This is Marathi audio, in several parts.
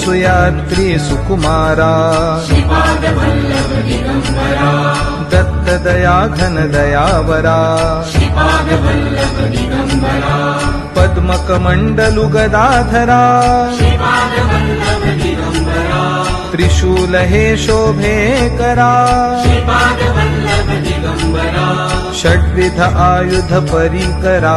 सुयात्री सुकुमारा। दत्त दया घन दयावरा पद्मकमण्डलु गदाधरा त्रिशूल हे षड्विध आयुध परिकरा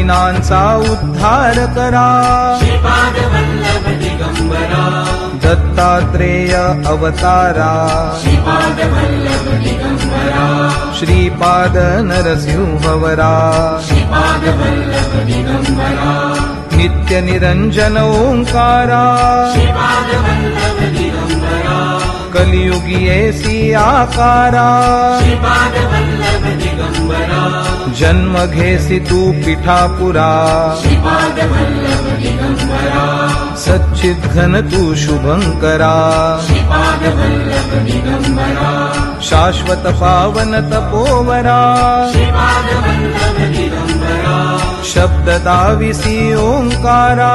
दीनांचा उद्धार करा. दत्तात्रेय अवतारा. श्रीपाद नरसिंहवरा. नित्य ओङ्कारा कलियुगी ऐसी आकारा। जन्म घेसी तू पिठापुरा। सच्चिद घन तू शुभंकरा। शाश्वत पावन तपोवरा। शब्द दाविसी ओंकारा।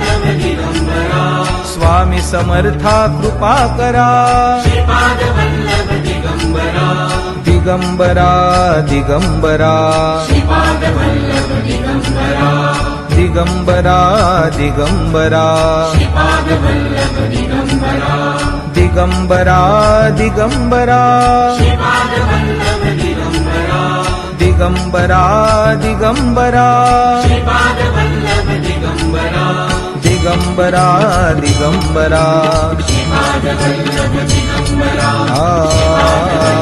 स्वामी समर्था कृपा करा. श्रीपादवल्लभ दिगम्बरा दिगंबरा दिगंबरा. दिगम्बरा दिगंबरा दिगंबरा. दिगम्बरा दिगंबरा दिगंबरा. दिगम्बरा दिगंबरा दिगंबरा. दिगम्बरा दिगम्बरा दिगम्बरा